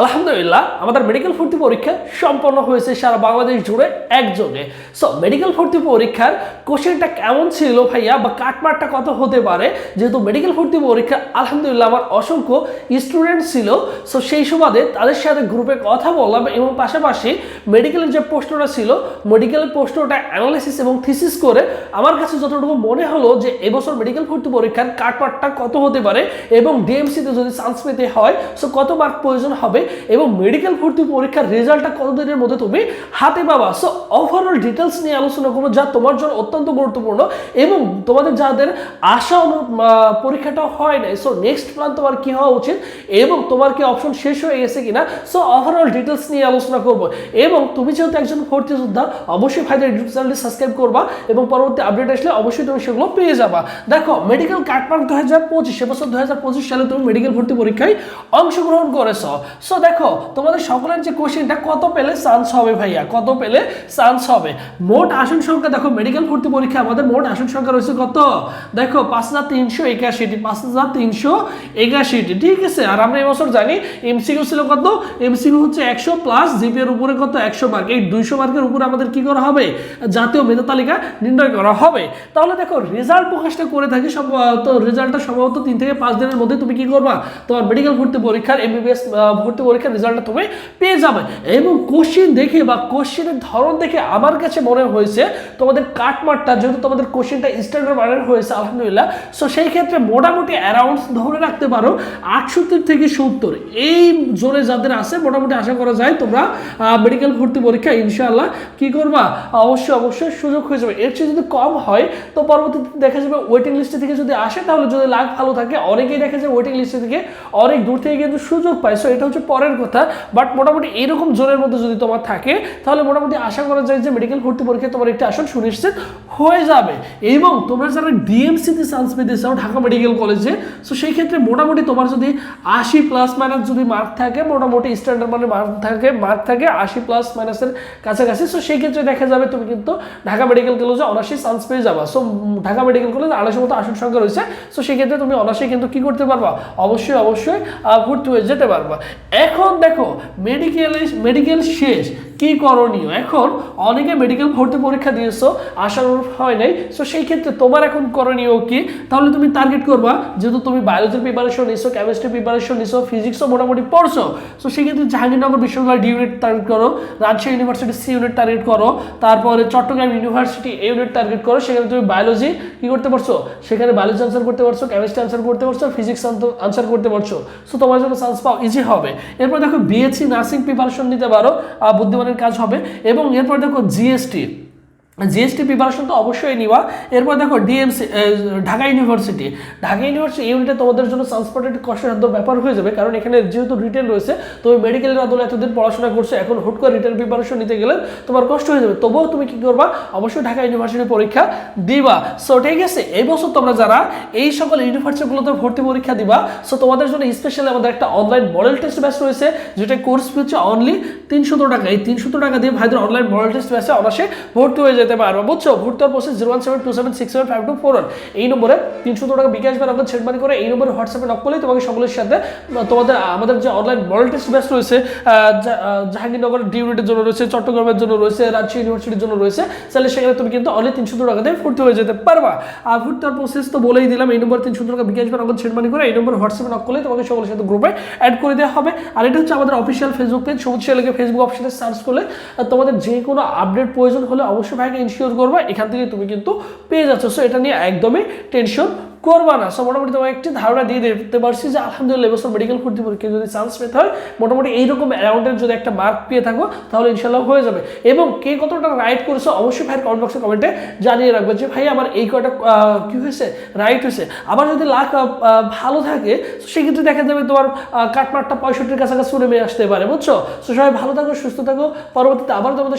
আলহামদুলিল্লাহ, আমাদের মেডিকেল ভর্তি পরীক্ষা সম্পন্ন হয়েছে সারা বাংলাদেশ জুড়ে একযোগে। সো মেডিকেল ভর্তি পরীক্ষার কোশ্চেনটা কেমন ছিল ভাইয়া বা কাটমারটা কত হতে পারে? যেহেতু মেডিকেল ভর্তি পরীক্ষা, আলহামদুলিল্লাহ আমার অসংখ্য স্টুডেন্ট ছিল। সো সেই সুবাদে তাদের সাথে গ্রুপে কথা বললাম এবং পাশাপাশি মেডিকেলের যে প্রশ্নটা ছিল মেডিকেলের প্রশ্নটা অ্যানালাইসিস এবং থিসিস করে আমার কাছে যতটুকু মনে হলো যে এবছর মেডিকেল ভর্তি পরীক্ষার কাটমারটা কত হতে পারে এবং ডিএমসিতে যদি চান্স পেতে হয় সো কত মার্ক প্রয়োজন হবে এবং মেডিকেল ভর্তি পরীক্ষার রেজাল্টটা কতদিনের মধ্যে তুমি হাতে পাবা? সো ওভারঅল ডিটেলস নিয়ে আলোচনা করব, যা তোমার জন্য অত্যন্ত গুরুত্বপূর্ণ এবং তোমাদের যাদের আশা অনু পরীক্ষাটা হয় নাই সো নেক্সট প্ল্যান তোমার কি হওয়া উচিত এবং তোমার কি অপশন শেষ হয়ে গেছে কিনা? সো ওভারঅল ডিটেলস নিয়ে আলোচনা করব এবং তুমি যেহেতু একজন ভর্তি যোদ্ধা, অবশ্যই ভাইদের ইউটিউব চ্যানেলটি সাবস্ক্রাইব করবা এবং পরবর্তী আপডেট আসলে অবশ্যই তুমি সেগুলো পেয়ে যাবা। দেখো মেডিকেল কার্ডমার্ক দু হাজার পঁচিশ এবছর দু হাজার পঁচিশ সালে তুমি মেডিকেল ভর্তি পরীক্ষায় অংশগ্রহণ করেছ। সো দেখো, তোমাদের সকলের যে কোশ্চেনটা কত পেলে চান্স হবে ভাইয়া? কত পেলে চান্স হবে? মোট আসন সংখ্যা, দেখো মেডিকেল ভর্তি পরীক্ষা আমাদের মোট আসন সংখ্যা রয়েছে কত? দেখো, পাঁচ হাজার তিনশো একাশিটি, পাঁচ হাজার তিনশো একাশিটি, ঠিক আছে? আর আমরা এবছর জানি এমসিকিউ ছিল কত? এমসিকিউ হচ্ছে একশো প্লাস জিপিএর উপরে কত? একশো মার্ক এই দুইশো মার্কের উপরে আমাদের কি করা হবে? জাতীয় মেধা তালিকা নির্ণয় করা হবে। তাহলে দেখো রেজাল্ট প্রকাশটা করে থাকি, সম্ভবত রেজাল্টটা সম্ভবত তিন থেকে পাঁচ দিনের মধ্যে তুমি কি করবা? তোমার মেডিকেল ভর্তি পরীক্ষার এমবিবিএস ভর্তি পরীক্ষার রেজাল্টটা তুমি পেয়ে যাবে। এবং কোশ্চেন দেখে বা কোশ্চেনের ধরন দেখে আমার কাছে মনে হয়েছে, তোমাদের কাটমারটা যেহেতু তোমাদের কোশ্চেনটা স্ট্যান্ডার্ড মানের হয়েছে, আলহামদুলিল্লাহ। সো সেই ক্ষেত্রে মোটামুটি অ্যারাউন্ড ধরে রাখতে পারো, আটষট্টি থেকে সত্তর। এই জোরে যাদের আছে, মোটামুটি আশা করা যায় তোমরা মেডিকেল ভর্তি পরীক্ষা, ইনশাআল্লাহ। কি করবা? অবশ্যই অবশ্যই সুযোগ হয়ে যাবে। এর চেয়ে যদি কম হয়, তো পরবর্তীতে দেখা যাবে ওয়েটিং লিস্টে থেকে যদি আসে, তাহলে যদি লাখ ভালো থাকে, অনেকেই দেখা যায় ওয়েটিং লিস্টে থেকে অনেক দূর থেকে কিন্তু সুযোগ পায়। সো এটা হচ্ছে পরের কথা। বাট মোটামুটি এরকম জোরের মধ্যে যদি তোমার থাকে, তাহলে মোটামুটি আশা করা যায় যে মেডিকেল ভর্তি পরীক্ষায় তোমার একটি আসন সুনিশ্চিত হয়ে যাবে। এবং তোমরা যারা ডিএমসিতে চান্স পেতে চাও ঢাকা মেডিকেল কলেজে সো সেই ক্ষেত্রে মোটামুটি তোমার যদি আশি প্লাস মাইনাস যদি মার্ক থাকে, মোটামুটি স্ট্যান্ডার্ড মানে মার্ক থাকে মার্ক থাকে, আশি প্লাস মাইনাসের কাছাকাছি। সো সেই ক্ষেত্রে দেখা যাবে তুমি কিন্তু ঢাকা মেডিকেল কলেজে অনার্সি চান্স পেয়ে যাবা। সো ঢাকা মেডিকেল কলেজ আড়াইশো মতো আসন সংখ্যা রয়েছে। সো সেই ক্ষেত্রে তুমি অনার্সে কিন্তু কি করতে পারবা? অবশ্যই অবশ্যই ভর্তি হয়ে যেতে পারবা। এখন দেখো মেডিকেল মেডিকেল শেষ। কি করণীয়? এখন অনেকে মেডিকেল ভর্তি পরীক্ষা দিয়েছ আশানুরূপ হয় নাই সো সেই ক্ষেত্রে তোমার এখন করণীয় কি? তাহলে তুমি টার্গেট করবা যেহেতু তুমি বায়োলজির প্রিপারেশন নিছো কেমিস্ট্রি প্রিপারেশন নিছো ফিজিক্সও মোটামুটি পড়ছো সো সেক্ষেত্রে জাহাঙ্গীরনগর বিশ্ববিদ্যালয় ডি ইউনিট টার্গেট করো Rajshahi university C unit target করো তারপরে Chittagong university A unit target করো সেখানে তুমি বায়োলজি কি করতে পারছ? সেখানে বায়োলজি আনসার করতে পারছ কেমিস্ট্রি আনসার করতে পারছ ফিজিক্স আনসার করতে পারছ সো তোমার জন্য চান্স পাও ইজি হবে। এরপর দেখো বিএসসি নার্সিং প্রিপারেশন নিতে পারো আহ, বুদ্ধিমানের কাজ হবে এবং এরপর দেখো জিএসটি জিএসটি প্রিপারেশন তো অবশ্যই নিবা। এরপর দেখো DMC Dhaka university Dhaka university ইউনিটে তোমাদের জন্য ট্রান্সপোর্টের একটু কষ্টসাধ্য ব্যাপার হয়ে যাবে, কারণ এখানে যেহেতু রিটেন রয়েছে তুমি মেডিকেলের আদলে এতদিন পড়াশোনা করছ, এখন হুট করে রিটেন প্রিপারেশন নিতে গেলে তোমার কষ্ট হয়ে যাবে। তবুও তুমি কি করবা? অবশ্যই ঢাকা ইউনিভার্সিটি পরীক্ষা দিবা। সো ঠিক আছে, এই বছর তোমরা যারা এই সকল ইউনিভার্সিটিগুলোতে ভর্তি পরীক্ষা দিবা সো তোমাদের জন্য স্পেশালি আমাদের একটা অনলাইন মডেল টেস্ট ব্যাচ রয়েছে, যেটা কোর্স হচ্ছে অনলি তিনশো টাকা, এই তিনশো টাকা দিয়ে ভাইদের অনলাইন মডেল টেস্ট ব্যাচে অনাসে ভর্তি হয়ে যেতে পারবে। বুঝছ? ভর্তি হওয়ার process zero one seven two seven six seven five two four one এই নম্বরে তিনশো টাকা বিকাশ বা নগদ ছেড়মানি করে এই নম্বরে হোয়াটসঅ্যাপে নক করলে তোমাকে সকলের সাথে তোমাদের আমাদের যে অনলাইন মডেল টেস্ট ব্যাচ রয়েছে জাহাঙ্গীরনগর ডিউনিটের জন্য রয়েছে, চট্টগ্রামের জন্য রয়েছে রাজশাহী ইউনিভার্সিটির জন্য রয়েছে, তাহলে সেখানে তুমি কিন্তু অনলি তিনশো টাকা দিয়ে ভর্তি হয়ে যেতে পারবা। আর ভর্তি প্রসেস তো বলেই দিলাম, এই নম্বর তিনশো টাকা বিকাশ বা নগদ ছেড়মানি করে এই নম্বর হোয়াটসঅ্যাপে নক করলে তোমাকে সকলের সাথে গ্রুপে অ্যাড করে দেওয়া হবে। আর এটা হচ্ছে আমাদের অফিসিয়াল ফেসবুক পেজ সবুজ শেয়ারকে ফেসবুক অপশনে সার্চ করলে তোমাদের যে কোনো আপডেট প্রয়োজন হলে অবশ্যই ভাইকে ইনশিওর করবা। এখান থেকে তুমি কিন্তু পেয়ে যাচ্ছ। সো এটা নিয়ে একদমই টেনশন করবা না। সো মোটামুটি তোমার একটি ধারণা দিয়ে দিতে পারছি যে, আলহামদুলিল্লাহ এবছর মেডিকেল ভর্তি পরীক্ষায় যদি চান্স পেতে হয়, মোটামুটি এইরকম অ্যারাউন্ডের যদি একটা মার্ক পেয়ে থাকো, তাহলে ইনশাল্লাহ হয়ে যাবে। এবং কে কতটা রাইট করেছ, অবশ্যই ভাইয়ের কমেন্ট বক্সে কমেন্টে জানিয়ে রাখবে যে, ভাই, আমার এই কয়টা কি হয়েছে? রাইট হয়েছে। আবার যদি লাখ ভালো থাকে সেক্ষেত্রে দেখা যাবে তোমার কাটমারটা পঁয়ষট্টির কাছাকাছি নেমে আসতে পারে। বুঝছ? তো সবাই ভালো থাকো, সুস্থ থাকো। পরবর্তীতে আবার তোমাদের